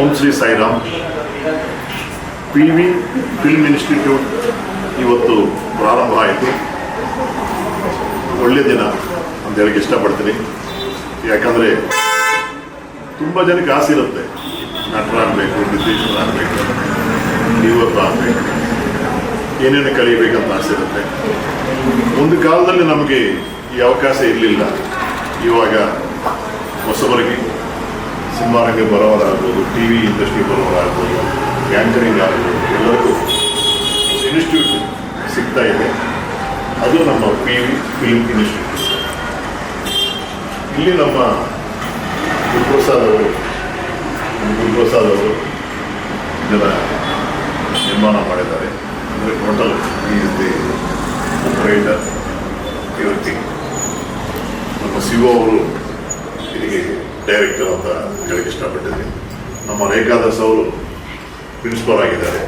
Om Shri Sairam. P V film institute ಇವತ್ತು ಪ್ರಾರಂಭ ಆಯಿತು. ಒಳ್ಳೆಯ ದಿನ ಅಂತ ಹೇಳಕ್ಕೆ ಇಷ್ಟಪಡ್ತೀನಿ. ಯಾಕಂದರೆ ತುಂಬ ಜನಕ್ಕೆ ಆಸೆ ಇರುತ್ತೆ. ನಟರಾಗಬೇಕು, ನಿರ್ದೇಶಕರಾಗಬೇಕು ನಿವೃತ್ತ ಆಗಬೇಕು. ಏನೇನು ಕಲಿಯಬೇಕಂತ ಆಸೆ ಇರುತ್ತೆ. ಒಂದು ಕಾಲದಲ್ಲಿ ನಮಗೆ ಈ ಅವಕಾಶ ಇರಲಿಲ್ಲ. ಇವಾಗ ಸಿನಿಮಾರಂಗ ಬರೋರಾಗ್ಬೋದು ಟಿ ವಿ ಇಂಡಸ್ಟ್ರಿ ಬರೋರಾಗ್ಬೋದು ಆ್ಯಂಕರಿಂಗ್ ಆಗ್ಬೋದು, ಎಲ್ಲರಿಗೂ ಇನ್ಸ್ಟಿಟ್ಯೂಟ್ ಸಿಗ್ತಾ ಇದೆ. ಅದು ನಮ್ಮ ಪಿ ವಿ ಫಿಲ್ಮ್ ಇನ್ಸ್ಟಿಟ್ಯೂಟ್ ಇಲ್ಲಿ ನಮ್ಮ ಗುರುಪ್ರಸಾದ್ ಅವರು ಗುರುಪ್ರಸಾದ್ ಅವರು ಇದರ ನಿರ್ಮಾಣ ಮಾಡಿದ್ದಾರೆ. ಅಂದರೆ ಟೋಟಲ್ ಈಸ್ ದಿ ಆಪರೇಟರ್ ಇವತ್ತಿಗೆ ನಮ್ಮ ಸಿ ಅವರು ಇದಕ್ಕೆ ಡೈರೆಕ್ಟರ್ ಅಂತ ಹೇಳಕ್ಕೆ ಇಷ್ಟಪಟ್ಟಿದ್ದೀನಿ. ನಮ್ಮ ರೇಖಾದಾಸ್ ಅವರು ಪ್ರಿನ್ಸಿಪಲ್ ಆಗಿದ್ದಾರೆ.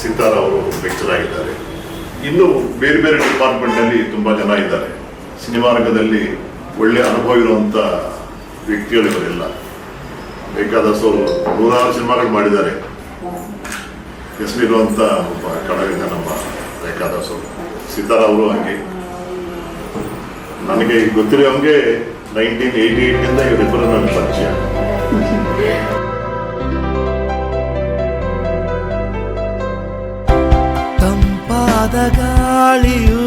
ಸಿತಾರ ಅವರು ಲೆಕ್ಚರ್ ಆಗಿದ್ದಾರೆ. ಇನ್ನು ಬೇರೆ ಬೇರೆ ಡಿಪಾರ್ಟ್ಮೆಂಟಲ್ಲಿ ತುಂಬ ಜನ ಇದ್ದಾರೆ. ಸಿನಿಮಾ ರಂಗದಲ್ಲಿ ಒಳ್ಳೆ ಅನುಭವ ಇರುವಂಥ ವ್ಯಕ್ತಿಗಳು ಇವರೆಲ್ಲ. ರೇಖಾದಾಸ್ ಅವರು ನೂರಾರು ಸಿನಿಮಾಗಳು ಮಾಡಿದ್ದಾರೆ. ಹೆಸರಿರುವಂಥ ಒಬ್ಬ ಕಲಾವಿದ ನಮ್ಮ ರೇಖಾದಾಸ್ ಅವರು ಸಿತಾರ ಅವರು ಹಂಗೆ. ನನಗೆ ಗೊತ್ತಿರೋ ಹಂಗೆ ನೈನ್ಟೀನ್ ಏಯ್ಟಿ ಏಯ್ಟಿಂದ ಇವರಿಬ್ಬರು ನನಗೆ ಪರಿಚಯ ತಂಪಾದ ಗಾಳಿಯು